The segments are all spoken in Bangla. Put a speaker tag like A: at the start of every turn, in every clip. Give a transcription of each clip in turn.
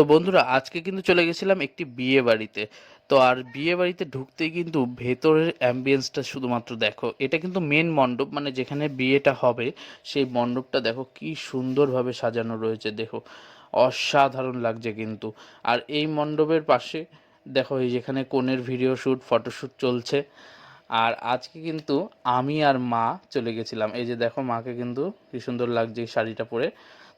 A: তো বন্ধুরা, আজকে কিন্তু চলে গেছিলাম একটি বিয়ে বাড়িতে। তো আর বিয়ে বাড়িতে ঢুকতেই কিন্তু ভেতরের অ্যাম্বিয়েন্সটা শুধুমাত্র দেখো, এটা কিন্তু মেন মণ্ডপ মানে যেখানে বিয়েটা হবে, সেই মণ্ডপটা দেখো কি সুন্দরভাবে সাজানো রয়েছে, দেখো। অসাধারণ লাগছে কিন্তু। আর এই মণ্ডপের পাশে দেখো, এই যেখানে কনের ভিডিও শ্যুট ফটোশ্যুট চলছে। আর আজকে কিন্তু আমি আর মা চলে গেছিলাম। এই যে দেখো, মাকে কিন্তু কি সুন্দর লাগছে শাড়িটা পরে।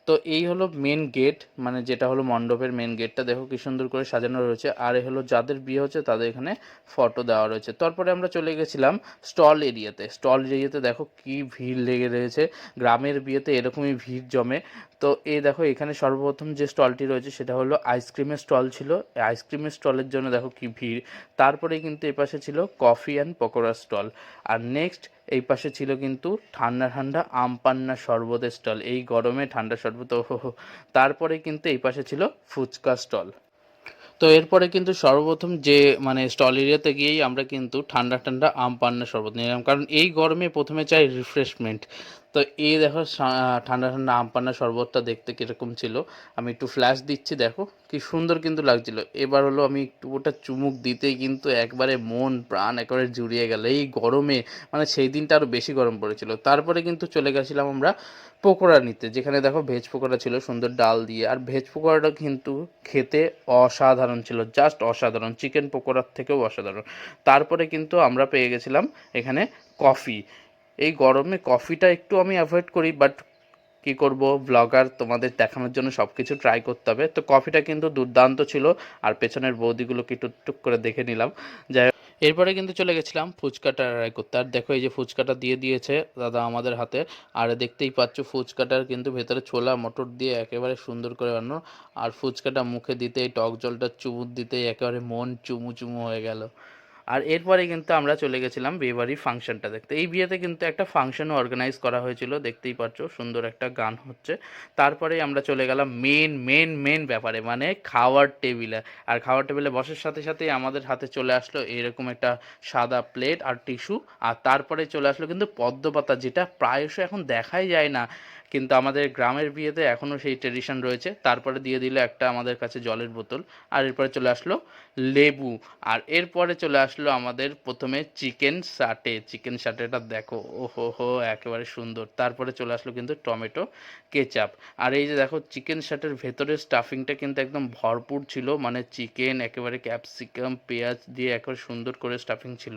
A: তো এই হলো মেন গেট মানে যেটা হলো মণ্ডপের মেন গেটটা দেখো কি সুন্দর করে সাজানো রয়েছে। আর হলো যাদের বিয়ে হচ্ছে, তাদের এখানে ফটো দেওয়া রয়েছে। তারপরে আমরা চলে গেছিলাম স্টল এরিয়াতে স্টল এরিয়াতে দেখো কি ভিড় লেগে রয়েছে। গ্রামের বিয়েতে এরকমই ভিড় জমে। তো এই দেখো এখানে সর্বপ্রথম যে স্টলটি রয়েছে, সেটা হলো আইসক্রিমের স্টল ছিল। আইসক্রিমের স্টলের জন্য দেখো কি ভিড়। তারপরে কিন্তু এ পাশে ছিল কফি অ্যান্ড পকোড়ার স্টল আর নেক্সট এই পাশে ছিল কিন্তু ঠান্ডা ঠান্ডা আম পান্না শরবতের স্টল। এই গরমে ঠান্ডা শরবত তারপরে কিন্তু এই পাশে ছিল ফুচকা স্টল। তো এরপরে কিন্তু সর্বপ্রথম যে মানে স্টল এরিয়াতে গিয়েই আমরা কিন্তু ঠান্ডা ঠান্ডা আম পান্না শরবত নিলাম কারণ এই গরমে প্রথমে চাই রিফ্রেশমেন্ট তো এই দেখো ঠান্ডা ঠান্ডা আম পান্না শরবতটা দেখতে কীরকম ছিল। আমি একটু ফ্ল্যাশ দিচ্ছি, দেখো। কি সুন্দর কিন্তু লাগছিল। এবার হলো আমি একটু ওটা চুমুক দিতেই কিন্তু একবারে মন, প্রাণ একেবারে জুড়িয়ে গেল। এই গরমে মানে সেই দিনটা আরও বেশি গরম পড়েছিল। তারপরে কিন্তু চলে গেছিলাম আমরা পকোড়া নিতে। যেখানে দেখো ভেজ পকোড়া ছিল, সুন্দর ডাল দিয়ে। আর ভেজ পকোড়াটা কিন্তু খেতে অসাধারণ ছিল। জাস্ট অসাধারণ। চিকেন পকোড়ার থেকেও অসাধারণ। তারপরে কিন্তু আমরা পেয়ে গেছিলাম এখানে কফি এই গরমে কফিটা একটু আমি অ্যাভয়েড করি বাট কি করব ব্লগার তোমাদের দেখানোর জন্য সব কিছু ট্রাই করতে হবে। তো কফিটা কিন্তু দুর্দান্ত ছিল, আর পেছনের বৌদিগুলোকে একটু টুক করে দেখে নিলাম। যাই এরপরে কিন্তু চলে গেছিলাম ফুচকাটা ট্রাই করতে। আর দেখো এই যে ফুচকাটা দিয়ে দিয়েছে দাদা আমাদের হাতে, আর দেখতেই পাচ্ছ ফুচকাটার কিন্তু ভেতরে ছোলা মটর দিয়ে একেবারে সুন্দর করে বানানো। আর ফুচকাটা মুখে দিতেই, টক জলটা চুমুক দিতেই একেবারে মন চুমু চুমু হয়ে গেল। আর এরপরে কিন্তু আমরা চলে গেছিলাম বিয়েবাড়ির ফাংশনটা দেখতে। এই বিয়েতে কিন্তু একটা ফাংশনও অর্গানাইজ করা হয়েছিল, দেখতেই পাচ্ছ সুন্দর একটা গান হচ্ছে। তারপরে আমরা চলে গেলাম মেন মেন মেন ব্যাপারে মানে খাওয়ার টেবিলে। আর খাওয়ার টেবিলে বসার সাথে সাথেই আমাদের হাতে চলে আসলো এরকম একটা সাদা প্লেট আর টিস্যু আর তারপরে চলে আসলো কিন্তু পদ্মপাতা, যেটা প্রায়শ এখন দেখাই যায় না। কিন্তু আমাদের গ্রামের বিয়েতে এখনও সেই ট্রেডিশন রয়েছে। তারপরে দিয়ে দিল একটা আমাদের কাছে জলের বোতল। আর এরপরে চলে আসলো লেবু। আর এরপরে চলে আসলো আমাদের প্রথমে চিকেন সাটে চিকেন সাটেটা দেখো ওহো হো একেবারে সুন্দর। তারপরে চলে আসলো কিন্তু টমেটো কেচাপ আর এই যে দেখো চিকেন সাটের ভেতরের স্টাফিংটা কিন্তু একদম ভরপুর ছিল। মানে চিকেন একেবারে ক্যাপসিকাম পেঁয়াজ দিয়ে একেবারে সুন্দর করে স্টাফিং ছিল।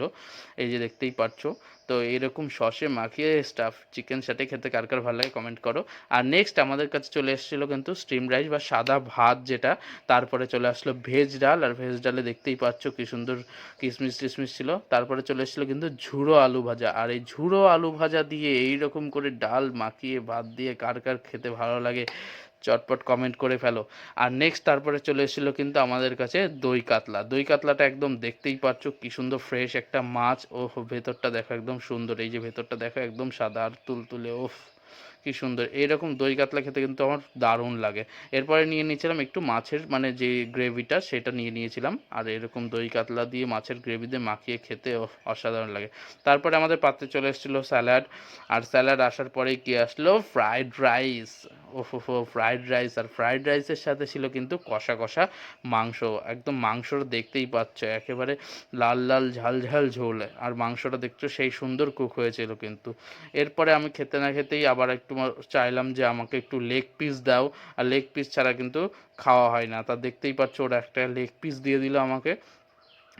A: এই যে দেখতেই পাচ্ছ। তো এরকম সসে মাখিয়ে স্টাফ চিকেন সাটে খেতে কার কার ভালো লাগে কমেন্ট করো। আর নেক্সট আমাদের কাছে চলে এসেছিল কিন্তু স্টিম রাইস বা সাদা ভাত যেটা, তারপরে চলে আসলো ভেজ ডাল। আর ভেজ ডালে দেখতেই পাচ্ছ কি সুন্দর কিশমিশ টিশমিশ ছিল। তারপরে চলে এসেছিল কিন্তু ঝুড়ো আলু ভাজা। আর এই ঝুড়ো আলু ভাজা দিয়ে এই রকম করে ডাল মাখিয়ে ভাত দিয়ে কার কার খেতে ভালো লাগে চটপট কমেন্ট করে ফেলো। আর নেক্সট তারপরে চলে এসেছিল কিন্তু আমাদের কাছে দই কাতলা। দই কাতলাটা একদম দেখতেই পাচ্ছ কি সুন্দর ফ্রেশ একটা মাছ। ও ভেতরটা দেখো একদম সুন্দর। এই যে ভেতরটা দেখো একদম সাদা আর তুলতুলে ওফ কি সুন্দর। এইরকম দই কাতলা খেতে কিন্তু আমার দারুণ লাগে। এরপরে নিয়ে নিয়েছিলাম একটু মাছের মানে যে গ্রেভিটা সেটা নিয়ে নিয়েছিলাম। আর এরকম দই কাতলা দিয়ে মাছের গ্রেভি দিয়ে মাখিয়ে খেতে অসাধারণ লাগে। তারপরে আমাদের পাত্রে চলে এসেছিল স্যালাড। আর স্যালাড আসার পরেই কি আসলো? Fried rice. ওফো, fried rice. আর ফ্রাইড রাইসের সাথে ছিল কিন্তু কষা কষা মাংস। একদম মাংসটা দেখতেই পাচ্ছ, একেবারে লাল লাল, ঝাল ঝাল ঝোল। আর মাংসটা দেখছ সেই সুন্দর কুক হয়েছিল কিন্তু। এরপরে আমি খেতে না খেতেই আবার একটু মা- চাইলাম যে আমাকে একটু লেগ পিস দাও। আর লেগ পিস ছাড়া কিন্তু খাওয়া হয় না। তা দেখতেই পাচ্ছ ওরা একটা লেগ পিস দিয়ে দিল আমাকে।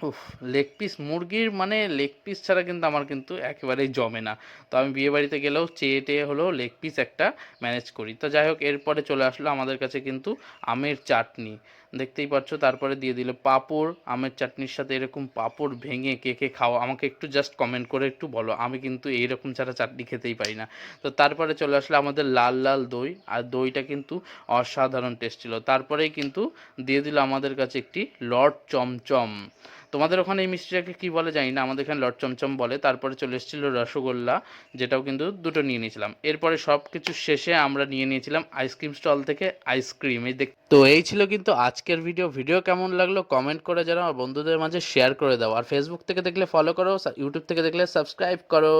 A: উফ লেগ পিস মুরগির মানে লেগ পিস ছাড়া কিন্তু আমার কিন্তু একেবারেই জমে না। তো আমি বিয়ে বাড়িতে গেলেও চেয়ে টেয়ে হলেও লেগ পিস একটা ম্যানেজ করি। তো যাই হোক, এরপরে চলে আসলো আমাদের কাছে কিন্তু আমের চাটনি। দেখতেই পাচ্ছ, তারপরে দিয়ে দিল পাঁপড়, আমের চাটনির সাথে এরকম পাঁপড় ভেঙে কে কে খাওয়া আমাকে একটু জাস্ট কমেন্ট করে একটু বলো, আমি কিন্তু এইরকম ছাড়া চাটনি খেতেই পারি না। তো তারপরে চলে আসলো আমাদের লাল লাল দই, আর দইটা কিন্তু অসাধারণ টেস্ট ছিল। তারপরেই কিন্তু দিয়ে দিল আমাদের কাছে একটি লর্ড চমচম। তোমাদের ওখানে এই মিষ্টিটাকে কী বলে জানি না, আমাদের এখানে লট চমচম বলে। তারপরে চলে এসেছিল রসগোল্লা, যেটাও কিন্তু দুটো নিয়ে নিয়েছিলাম। এরপরে সব কিছু শেষে আমরা নিয়ে নিয়েছিলাম আইসক্রিম স্টল থেকে আইসক্রিম। এই দেখ তো এই ছিল কিন্তু আজকের ভিডিও ভিডিও কেমন লাগল কমেন্ট করে জানাও আর বন্ধুদের মাঝে শেয়ার করে দাও। আর ফেসবুক থেকে দেখলে ফলো করো ইউটিউব থেকে দেখলে সাবস্ক্রাইব করো।